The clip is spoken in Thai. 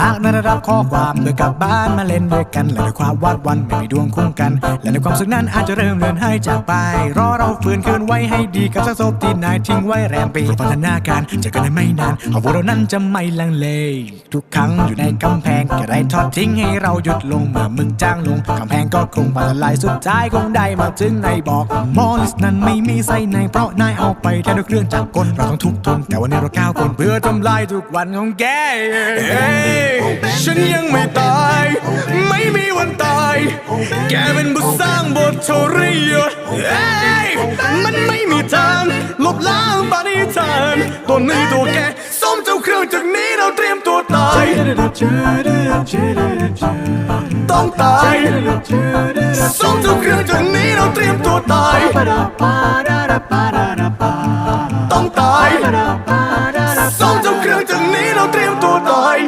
หากไม่ได้รับข้อความโดยกลับบ้านมาเล่นด้วยกัน และด้วยความวาดวันไม่มีดวงคู่กัน และในความสุขนั้นอาจจะเริ่มเลือนหายจากไป รอเราฟื้นคืนไว้ให้ดีกับสักศพที่นายทิ้งไว้แรมปีพัฒนาการเจอกันได้ไม่นานเอาพวกเรานั้นจะไม่ลังเล ทุกครั้งอยู่ในกำแพงก็ได้ทอดทิ้งให้เราหยุดลงเมื่อมึงจ้างลงกำแพงก็คงพังทลายสุดท้ายคงได้มาถึงในบอกมอลิสนั้นไม่มีไส้ในเพราะนายเอาไปแทนด้วยเครื่องจักรกลเราต้องทุกข์ทนแต่วันนี้เราก้าวคนเพื่อทำลายทุกวันของแกเฮ้ยฉันยังไม่ตาย ไม่มีวันตาย แกเป็นบุสร้างบทโทรย์มันไม่มีทาง ลบล้างปณิธานตัวนี้ตัวแกส้มเจ้าเครื่องจากนี้เราเตรียมตัวตาย ต้องตายส้มเจ้าเครื่องจากนี้เราเตรียมตัวตาย ต้องตายส้มเจ้าเครื่องจากนี้เราเตรียมตัวตาย